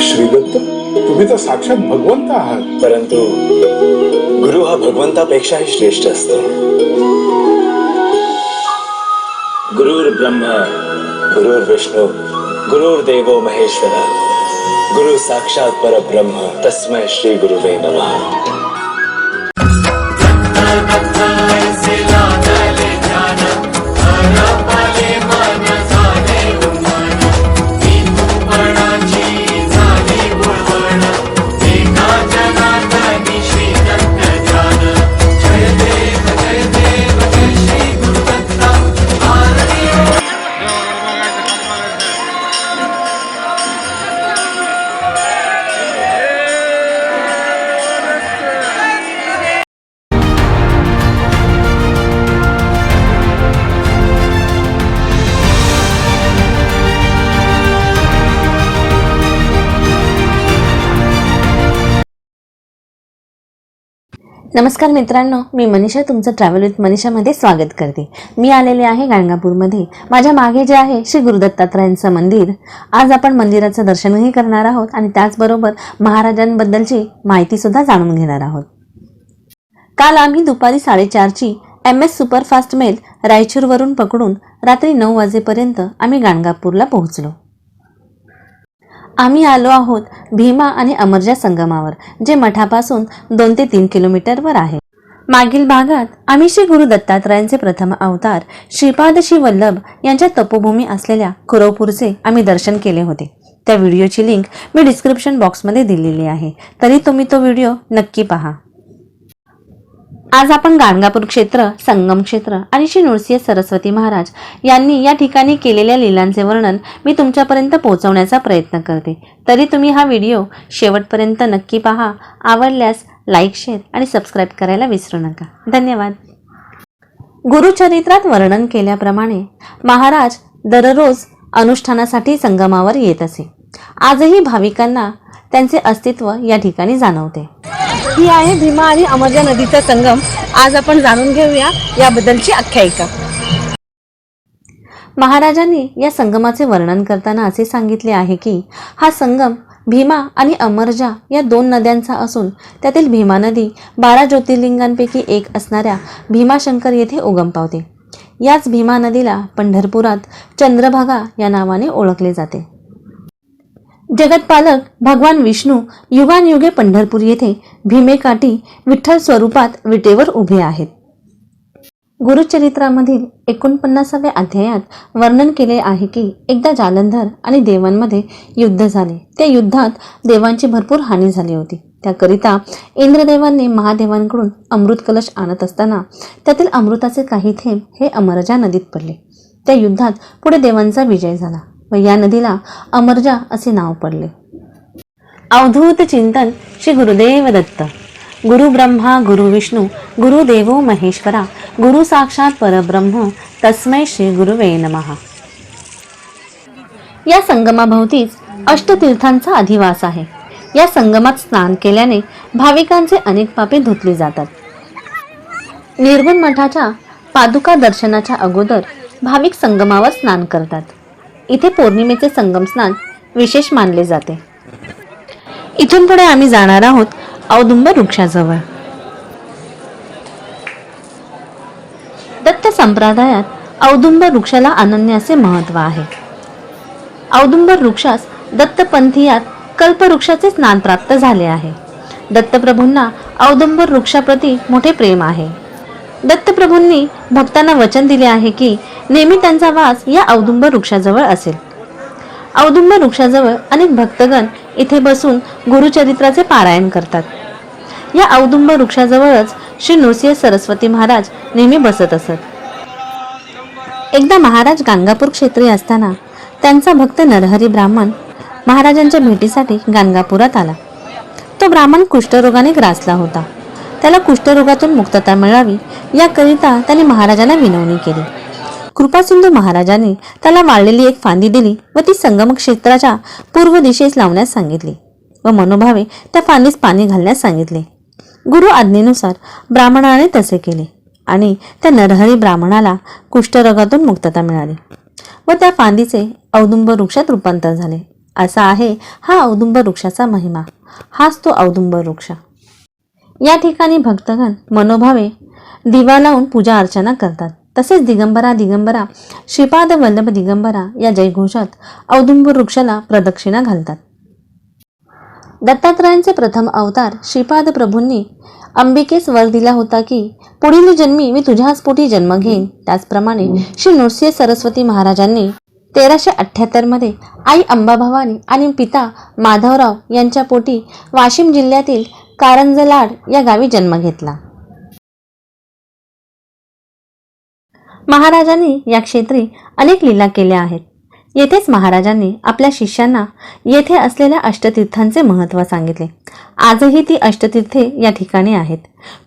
श्रीदत्त, तुम्ही तर साक्षात भगवंत आहात. परंतु गुरु हा भगवंतापेक्षाही श्रेष्ठ असतो. गुरुर ब्रह्मा, गुरुर विष्णू, गुरुर देवो महेश्वरा, गुरु साक्षात परब्रह्म, तस्मै श्री गुरुवे नमः. नमस्कार मित्रांनो मी मनीषा तुमचं ट्रॅव्हल विथ मनीषामध्ये स्वागत करते. मी आलेले आहे गाणगापूरमध्ये. माझ्या मागे जे आहे श्री गुरुदत्तात्रयांचं मंदिर. आज आपण मंदिराचं दर्शनही करणार आहोत आणि त्याचबरोबर महाराजांबद्दलची माहितीसुद्धा जाणून घेणार आहोत. काल आम्ही दुपारी साडेचारची एम एस सुपरफास्ट मेल रायचूरवरून पकडून रात्री नऊ वाजेपर्यंत आम्ही गाणगापूरला पोहोचलो. आम्ही आलो आहोत भीमा आणि अमरजा संगमावर जे मठापासून दोन ते तीन किलोमीटरवर आहे. मागील भागात आम्ही श्री गुरु दत्तात्रयांचे प्रथम अवतार श्रीपाद श्री वल्लभ यांच्या तपोभूमी असलेल्या कुरवपूरचे आम्ही दर्शन केले होते. त्या व्हिडिओची लिंक मी डिस्क्रिप्शन बॉक्समध्ये दिलेली आहे. तरी तुम्ही तो व्हिडिओ नक्की पहा. आज आपण गाणगापूर क्षेत्र संगम क्षेत्र आणि श्री नृसिंह सरस्वती महाराज यांनी या ठिकाणी केलेल्या लीलांचे वर्णन मी तुमच्यापर्यंत पोहोचवण्याचा प्रयत्न करते. तरी तुम्ही हा व्हिडिओ शेवटपर्यंत नक्की पहा. आवडल्यास लाईक शेअर आणि सबस्क्राईब करायला विसरू नका. धन्यवाद. गुरुचरित्रात वर्णन केल्याप्रमाणे महाराज दररोज अनुष्ठानासाठी संगमावर येत असे. आजही भाविकांना त्यांचे अस्तित्व या ठिकाणी जाणवते. ही आहे भीमा आणि अमरजा नदीचा संगम. आज आपण जाणून घेऊया याबद्दलची आख्यायिका. महाराजांनी या संगमाचे वर्णन करताना असे सांगितले आहे की हा संगम भीमा आणि अमरजा या दोन नद्यांचा असून त्यातील भीमा नदी बारा ज्योतिर्लिंगांपैकी एक असणाऱ्या भीमाशंकर येथे उगम पावते. याच भीमा नदीला पंढरपुरात चंद्रभागा या नावाने ओळखले जाते. जगतपालक भगवान विष्णू युगानयुगे पंढरपूर येथे भीमेकाठी विठ्ठल स्वरूपात विटेवर उभे आहेत. गुरुचरित्रामधील एकोणपन्नासाव्या अध्यायात वर्णन केले आहे की एकदा जालंधर आणि देवांमध्ये युद्ध झाले. त्या युद्धात देवांची भरपूर हानी झाली होती. त्याकरिता इंद्रदेवांनी महादेवांकडून अमृत कलश आणत असताना त्यातील अमृताचे काही थेंब हे अमरजा नदीत पडले. त्या युद्धात पुढे देवांचा विजय झाला. व या नदीला अमरजा असे नाव पडले. अवधूत चिंतन श्री गुरुदेव दत्त. गुरु ब्रह्मा गुरु विष्णू गुरुदेवो महेश्वरा गुरु साक्षात परब्रह्म तस्मै श्री गुरुवे नमहा या संगमाभोवतीच अष्टतीर्थांचा अधिवास आहे. या संगमात स्नान केल्याने भाविकांचे अनेक पापे धुतली जातात. निर्गुण मठाच्या पादुका दर्शनाच्या अगोदर भाविक संगमावर स्नान करतात. इथे पौर्णिमेचे संगम स्नान विशेष मानले जाते. इथून पुढे आम्ही जाणार आहोत औदुंब वृक्षाजवळ. दत्त संप्रदायात औदुंब वृक्षाला अनन्य असे महत्त्व आहे. औदुंबर वृक्षास दत्तपंथीयात कल्पवृक्षाचे स्नान प्राप्त झाले आहे. दत्तप्रभूंना औदुंबर वृक्षाप्रती मोठे प्रेम आहे. दत्तप्रभूंनी भक्तांना वचन दिले आहे की नेहमी त्यांचा वास या औदुंब वृक्षाजवळ असेल. औदुंब वृक्षाजवळ अनेक भक्तगण इथे बसून गुरुचरित्राचे पारायण करतात. या औदुंब वृक्षाजवळच श्री नृसिंह सरस्वती महाराज नेहमी बसत असत. एकदा महाराज गाणगापूर क्षेत्री असताना त्यांचा भक्त नरहरी ब्राह्मण महाराजांच्या भेटीसाठी गाणगापुरात आला. तो ब्राह्मण कुष्ठरोगाने ग्रासला होता. त्याला कुष्ठरोगातून मुक्तता मिळावी याकरिता त्याने महाराजांना विनवणी केली. कृपासिंधू महाराजांनी त्याला वाळलेली एक फांदी दिली व ती संगम क्षेत्राच्या पूर्व दिशेस लावण्यास सांगितली व मनोभावे त्या फांदीस पाणी घालण्यास सांगितले. गुरु आज्ञेनुसार ब्राह्मणाने तसे केले आणि त्या नरहरी ब्राह्मणाला कुष्ठरोगातून मुक्तता मिळाली व त्या फांदीचे औदुंब वृक्षात रूपांतर झाले. असा आहे हा औदुंब वृक्षाचा महिमा. हाच तो औदुंब वृक्ष. या ठिकाणी भक्तगण मनोभावे दिवा लावून पूजा अर्चना करतात. तसेच दिगंबरा दिगंबरा श्रीपाद वल्लभ दिगंबरा या जयघोषात औदुंबूर वृक्षाला प्रदक्षिणा घालतात. दत्तात्रयांचे प्रथम अवतार श्रीपाद प्रभूंनी अंबिकेस वर दिला होता की पुढील जन्मी मी तुझ्याच पोटी जन्म घेईन. त्याचप्रमाणे श्री नृसिंह सरस्वती महाराजांनी तेराशे अठ्ठ्याहत्तरमध्ये आई अंबाभवानी आणि पिता माधवराव यांच्या पोटी वाशिम जिल्ह्यातील कारंजलाड या गावी जन्म घेतला. महाराजांनी या क्षेत्री अनेक लीला केल्या आहेत. येथेच महाराजांनी आपल्या शिष्यांना येथे असलेल्या अष्टतीर्थांचे महत्त्व सांगितले. आजही ती अष्टतीर्थे या ठिकाणी आहेत.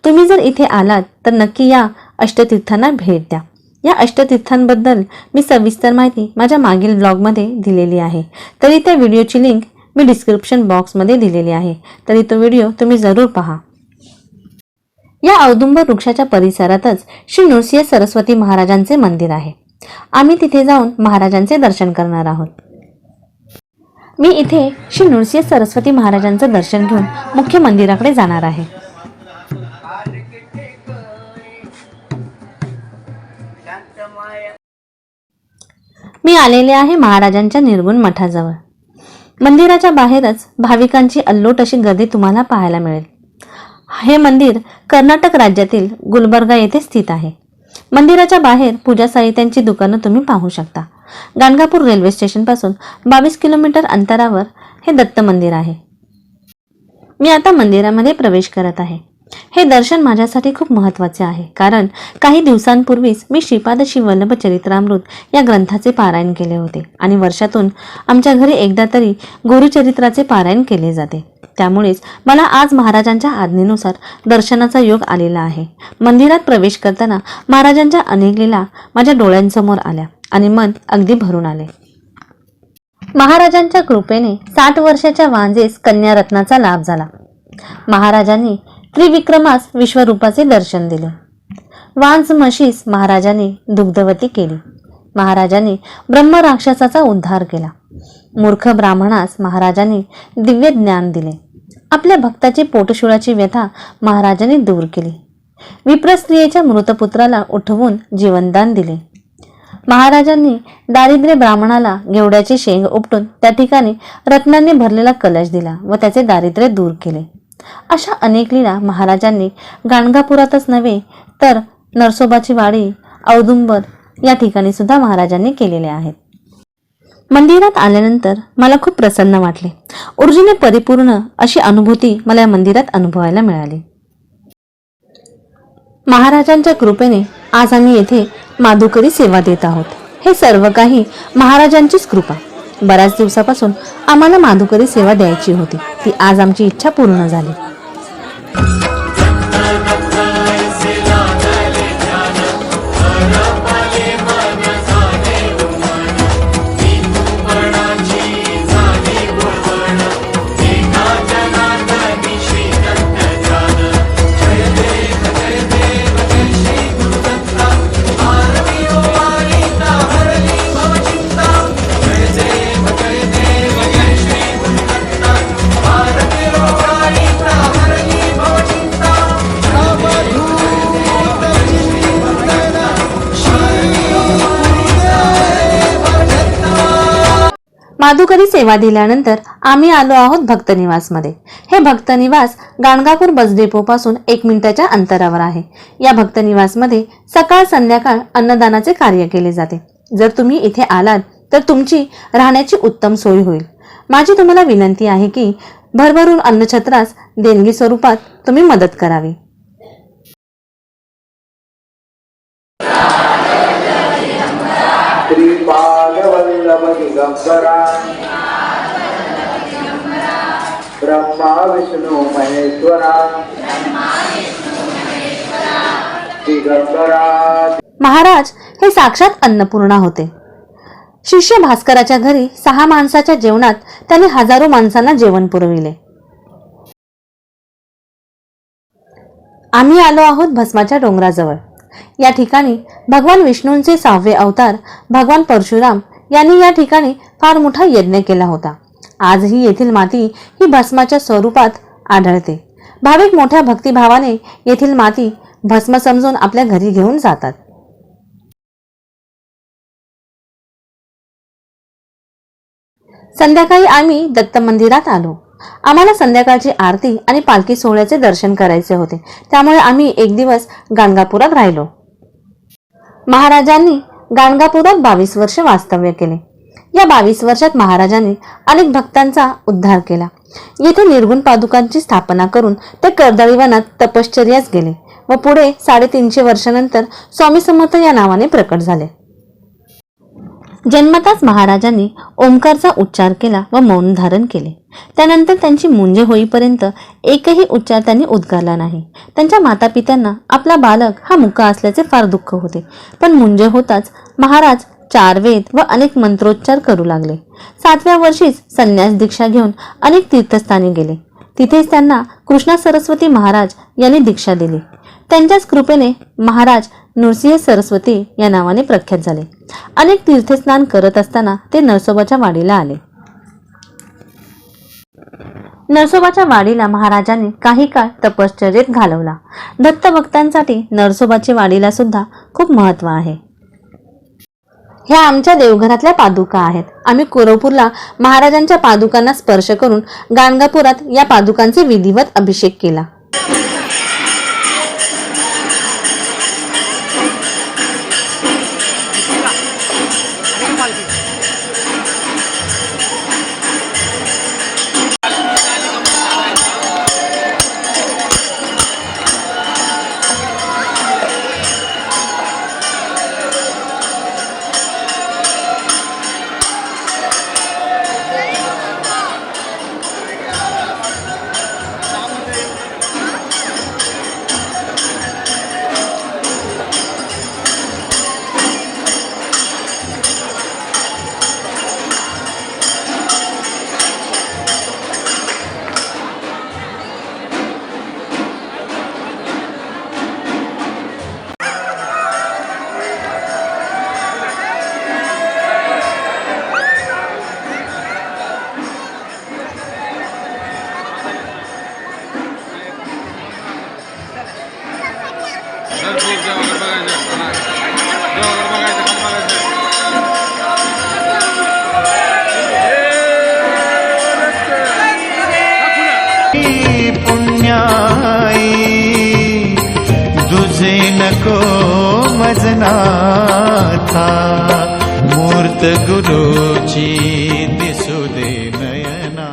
तुम्ही जर इथे आलात तर नक्की या अष्टतीर्थांना भेट द्या. या अष्टतीर्थांबद्दल मी सविस्तर माहिती माझ्या मागील ब्लॉगमध्ये दिलेली आहे. तरी त्या व्हिडिओची लिंक मी डिस्क्रिप्शन बॉक्समध्ये दिलेली आहे. तरी तो व्हिडिओ तुम्ही जरूर पहा. या औदुंब वृक्षाच्या परिसरातच श्री नृसिंह सरस्वती महाराजांचे मंदिर आहे. आम्ही तिथे जाऊन महाराजांचे दर्शन करणार आहोत. मी इथे श्री नृसिंह सरस्वती महाराजांचं दर्शन घेऊन मुख्य मंदिराकडे जाणार आहे. मी आलेले आहे महाराजांच्या निर्गुण मठाजवळ. मंदिराच्या बाहेरच भाविकांची अल्लोट अशी गर्दी तुम्हाला पाहायला मिळेल. हे मंदिर कर्नाटक राज्यातील गुलबर्गा येथे स्थित आहे. मंदिराच्या बाहेर पूजा साहित्यांची दुकानं तुम्ही पाहू शकता. गाणगापूर रेल्वे स्टेशनपासून बावीस किलोमीटर अंतरावर हे दत्त मंदिर आहे. मी आता मंदिरामध्ये प्रवेश करत आहे. हे दर्शन माझ्यासाठी खूप महत्त्वाचे आहे. कारण काही दिवसांपूर्वीच मी श्रीपाद शिवल्लभ चरित्रामृत या ग्रंथाचे पारायण केले होते आणि वर्षातून आमच्या घरी एकदा तरी गुरुचरित्राचे पारायण केले जाते. त्यामुळेच मला आज महाराजांच्या आज्ञेनुसार दर्शनाचा योग आलेला आहे. मंदिरात प्रवेश करताना महाराजांच्या अनेक लीला माझ्या डोळ्यांसमोर आल्या आणि मन अगदी भरून आले. महाराजांच्या कृपेने साठ वर्षाच्या वांजेस कन्यारत्नाचा लाभ झाला. महाराजांनी त्रिविक्रमास विश्वरूपाचे दर्शन दिले. वांस म्हशीस महाराजांनी दुग्धवती केली. महाराजांनी ब्रह्मराक्षसाचा उद्धार केला. मूर्ख ब्राह्मणास महाराजांनी दिव्य ज्ञान दिले. आपल्या भक्ताची पोटशुळाची व्यथा महाराजांनी दूर केली. विप्रस्त्रियेच्या मृतपुत्राला उठवून जीवनदान दिले. महाराजांनी दारिद्र्य ब्राह्मणाला गेवड्याची शेंग उपटून त्या ठिकाणी रत्नांनी भरलेला कलश दिला व त्याचे दारिद्र्य दूर केले. अशा अनेक लीला महाराजांनी गाणगापुरातच नव्हे तर नरसोबाची वाडी औदुंबर या ठिकाणी सुद्धा महाराजांनी केलेल्या आहेत. मंदिरात आल्यानंतर मला खूप प्रसन्न वाटले. ऊर्जेने परिपूर्ण अशी अनुभूती मला या मंदिरात अनुभवायला मिळाली. महाराजांच्या कृपेने आज आम्ही येथे माधुकरी सेवा देत आहोत. हे सर्व काही महाराजांचीच कृपा. बऱ्याच दिवसापासून आम्हाला माधुकरी सेवा द्यायची होती. ती आज आमची इच्छा पूर्ण झाली. माधुकरी सेवा दिल्यानंतर आम्ही आलो आहोत भक्तनिवासमध्ये हे भक्तनिवास गाणगापूर बस डेपोपासून एक मिनिटाच्या अंतरावर आहे. या भक्तनिवासमध्ये सकाळ संध्याकाळ अन्नदानाचे कार्य केले जाते. जर तुम्ही इथे आलात तर तुमची राहण्याची उत्तम सोय होईल. माझी तुम्हाला विनंती आहे की भरभरून अन्नछत्रास देणगी स्वरूपात तुम्ही मदत करावी. श्रीपादवल्लभ दिगंबरा ब्रह्मा विष्णू महेश्वरा. दिगंबरा. महाराज हे साक्षात अन्नपूर्णा होते. शिष्य भास्कराच्या घरी सहा माणसाच्या जेवणात त्याने हजारो माणसांना जेवण पुरविले. आम्ही आलो आहोत भस्माच्या डोंगराजवळ. या ठिकाणी भगवान विष्णूंचे सहावे अवतार भगवान परशुराम यांनी या ठिकाणी फार मोठा यज्ञ केला होता. आजही येथील माती ही भस्माच्या स्वरूपात आढळते. भाविक मोठ्या भक्तिभावाने येथील माती भस्म समजून आपल्या घरी घेऊन जातात. संध्याकाळी आम्ही दत्त मंदिरात आलो. आम्हाला संध्याकाळची आरती आणि पालखी सोहळ्याचे दर्शन करायचे होते. त्यामुळे आम्ही एक दिवस गाणगापुरात राहिलो. महाराजांनी गाणगापुरात बावीस वर्ष वास्तव्य केले. या बावीस वर्षात महाराजांनी अनेक भक्तांचा उद्धार केला. येथे निर्गुण पादुकांची स्थापना करून ते कर्दळीवनात तपश्चर्यास गेले व पुढे साडेतीनशे वर्षानंतर स्वामी समर्थ या नावाने प्रकट झाले. जन्मताच महाराजांनी ओंकारचा उच्चार केला व मौन धारण केले. त्यानंतर त्यांची मुंजे होईपर्यंत एकही उच्चार त्यांनी उद्गारला नाही. त्यांच्या मातापित्यांना आपला बालक हा मुका असल्याचे फार दुःख होते. पण मुंजे होताच महाराज चार वेद व अनेक मंत्रोच्चार करू लागले. सातव्या वर्षीच संन्यास दीक्षा घेऊन अनेक तीर्थस्थानी गेले. तिथेच त्यांना कृष्णा सरस्वती महाराज यांनी दीक्षा दिली. त्यांच्याच कृपेने महाराज नृसिंह सरस्वती या नावाने प्रख्यात झाले. अनेक तीर्थस्नान करत असताना ते नरसोबाच्या वाडीला आले. नरसोबाच्या वाडीला महाराजांनी काही काळ तपश्चर्येत घालवला. दत्त भक्तांसाठी नरसोबाची वाडीला सुद्धा खूप महत्त्व आहे. ह्या आमच्या देवघरातल्या पादुका आहेत. आम्ही कोरपूरला महाराजांच्या पादुकांना स्पर्श करून गाणगापुरात या पादुकांचे विधिवत अभिषेक केला. नको मजनाथा मूर्त गुरुची दिसू दे नयना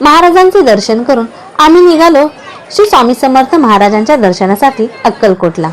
महाराजांचे दर्शन करून आम्ही निघालो. श्री स्वामी समर्थ महाराजांच्या दर्शनासाठी अक्कलकोटला.